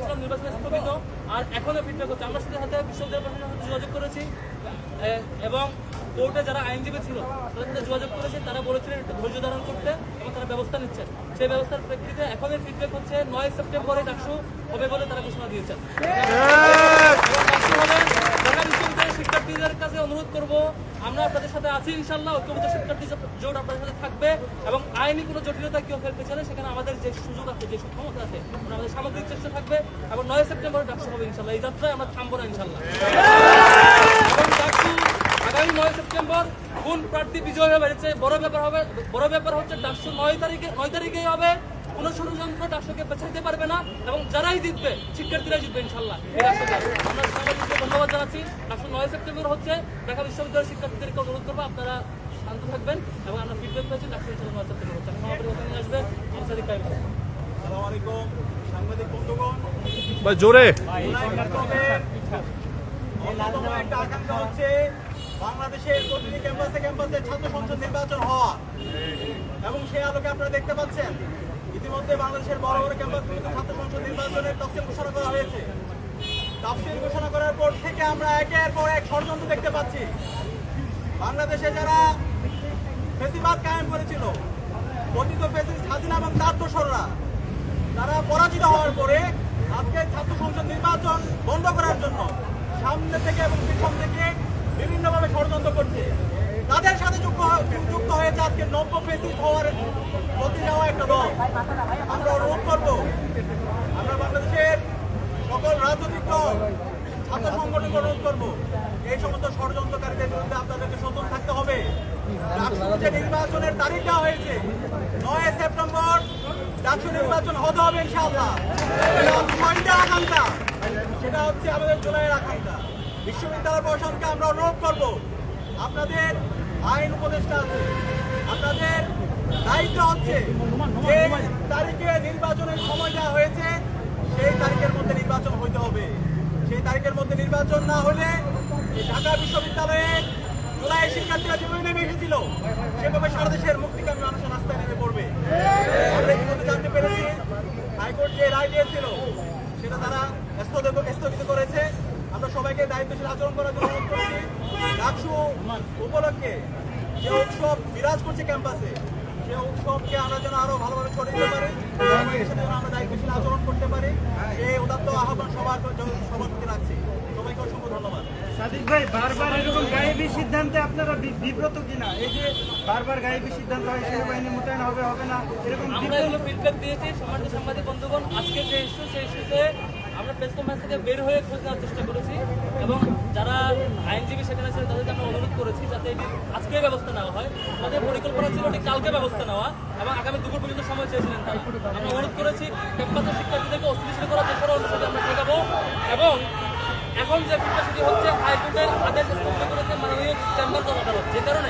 চাইছিলাম নির্বাচন স্থগিত। আর এখনও ফিডব্যাক হচ্ছে। সাথে সাথে বিশ্ববিদ্যালয় যোগাযোগ করেছি। এবং কোর্টে যারা আইনজীবী ছিল, তাদের সাথে যোগাযোগ করেছে। তারা বলেছিলেন একটু ধৈর্য ধারণ করতে এবং তারা ব্যবস্থা নিচ্ছেন। সেই ব্যবস্থার প্রেক্ষিতে এখনের ফিডব্যাক হচ্ছে, নয় সেপ্টেম্বরে ডাকসু হবে বলে তারা ঘোষণা দিয়েছেন। শিক্ষার্থীদের কাছে অনুরোধ করব। আমরা আপনাদের সাথে আছি ইনশাল্লাহ। ঐক্যবদ্ধ শিক্ষার্থী জোট আপনাদের সাথে থাকবে এবং আইনি কোনো জটিলতা কেউ ফেলতে চাইলে সেখানে আমাদের যে সুযোগ আছে, যে ক্ষমতা আছে আমাদের সামগ্রিক চেষ্টা থাকবে। এবং নয় সেপ্টেম্বরে ডাকসু হবে ইনশাল্লাহ। এই যাত্রায় আমরা থামবো না ইনশাল্লাহ। আগামী নয় সেপ্টেম্বর কোন প্রার্থী বিজয় হবে বড় ব্যাপার হবে বড় ব্যাপার হচ্ছে ডাকসু নয় তারিখে নয় তারিখেই হবে। কোন ষড়যন্ত্র ডাকসুকে পেছাইতে পারবে না এবং যারাই জিতবে শিক্ষার্থীরাই জিতবে ইনশাল্লাহ। আমরা সাংবাদিকদের ধন্যবাদ জানাচ্ছি। ডাকসু নয় সেপ্টেম্বর হচ্ছে ঢাকা বিশ্ববিদ্যালয়ের শিক্ষার্থীদেরকে অনুরোধ করব আপনারা শান্ত থাকবেন এবং আমরা ফিডব্যাক পেয়েছি ডাকসু ইনশাল্লাহ নয় সেপ্টেম্বর হচ্ছে। আমাদের ওখানে আসবে কাইম আসসালামু আলাইকুম সাংবাদিক বন্ধুগণ। ভাই জোরে। জুলাই বিপ্লবের অন্যতম একটা আকাঙ্ক্ষা হচ্ছে বাংলাদেশের প্রতিটি ক্যাম্পাসে ক্যাম্পাসে ছাত্র সংসদ নির্বাচন হওয়া এবং সেই আলোকে আপনারা দেখতে পাচ্ছেন ইতিমধ্যে বাংলাদেশের বড় বড় ক্যাম্পাসগুলিতে ছাত্র সংসদ নির্বাচনের তফসিল ঘোষণা করা হয়েছে। তফসিল ঘোষণা করার পর থেকে আমরা একের পর এক ষড়যন্ত্র দেখতে পাচ্ছি। বাংলাদেশে যারা ফেসিবাদ কায়েম করেছিল পতিত ফেসিস্ট হাসিনা এবং তার দোসররা, তারা পরাজিত হওয়ার পরে আজকে ছাত্র সংসদ নির্বাচন বন্ধ করার জন্য সামনে থেকে এবং পিছন থেকে বিভিন্নভাবে ষড়যন্ত্র করছে। তাদের সাথে যুক্ত যুক্ত হয়েছে আজকে নব্য ফেসিস্ট হওয়ার, প্রতি যাওয়া আমরা অনুরোধ করব, আমরা বাংলাদেশের সকল রাজনৈতিক দল, ছাত্র সংগঠনকে অনুরোধ করব, এই সমস্ত ষড়যন্ত্রকারীদের বিরুদ্ধে আপনাদেরকে সচেতন থাকতে হবে। যে নির্বাচনের তারিখ দেওয়া হয়েছে, নয় সেপ্টেম্বর ডাকসু নির্বাচন হতে হবে ইনশাআল্লাহ। ছয়টা আকাঙ্ক্ষা, সেটা হচ্ছে আমাদের জুলাইয়ের আকাঙ্ক্ষা। বিশ্ববিদ্যালয় প্রশাসনকে আমরা অনুরোধ করব, আপনাদের আইন উপদেষ্টা আছে, আপনাদের দায়িত্ব হচ্ছে যে তারিখে নির্বাচনের সময় দেওয়া হয়েছে, সেই তারিখের মধ্যে নির্বাচন হইতে হবে। সেই তারিখের মধ্যে নির্বাচন না হলে ঢাকা বিশ্ববিদ্যালয়ে জুলাই শিক্ষার্থীরা যেভাবে নেমে এসেছিল, সেভাবে সারা দেশের মুক্তিকামী মানুষের রাস্তায় নেমে পড়বে। আমরা ইতিমধ্যে জানতে পেরেছি, হাইকোর্ট যে রায় দিয়েছিল, সেটা তারা স্থগিত করেছে। আমরা সবাইকে দায়িত্বশীল আচরণ করার জন্য অনুরোধ করছি। উপলক্ষে যে উৎসব বিরাজ করছে ক্যাম্পাসে সে উৎসবকে আমরা যেন আরও ভালোভাবে ছড়িয়ে দিতে পারি আমরা দায়িত্বশীল আচরণ করতে পারি এই উদাত্ত আহ্বান সবার সবার প্রতি রাখছি। সবাইকে অসংখ্য ধন্যবাদ। সাদিক ভাই বারবার এরকম গায়েবী সিদ্ধান্তে আপনারা বিব্রত কিনা? এই যে বারবার গায়েবী সিদ্ধান্ত হয় সেনাবাহিনী মোতায়েন হবে হবে না এরকম আমরা এগুলো ফিডব্যাক দিয়েছি সম্মানিত সাংবাদিক বন্ধুগণ আজকে যে ইস্যু সেই ইস্যুতে আমরা প্রেস কনফারেন্স থেকে বের হয়ে খোঁজ নেওয়ার চেষ্টা করেছি এবং যারা আইনজীবী সেখানে ছিলেন তাদেরকে আমরা অনুরোধ করেছি যাতে এটি আজকে ব্যবস্থা নেওয়া হয়। তাদের পরিকল্পনা ছিল এটি কালকে ব্যবস্থা নেওয়া এবং আগামী দুপুর পর্যন্ত সময় চেয়েছিলেন তারা। আমরা অনুরোধ করেছি ক্যাম্পাসের শিক্ষার্থীদেরকে অস্থিতিশীল করার চেষ্টা অনুসারে আমরা শেখাবো এবং এখন যে বিষয়টি হচ্ছে, হাইকোর্টের আদেশ স্থগিত করেছে মাননীয় চেম্বার আদালত যে কারণে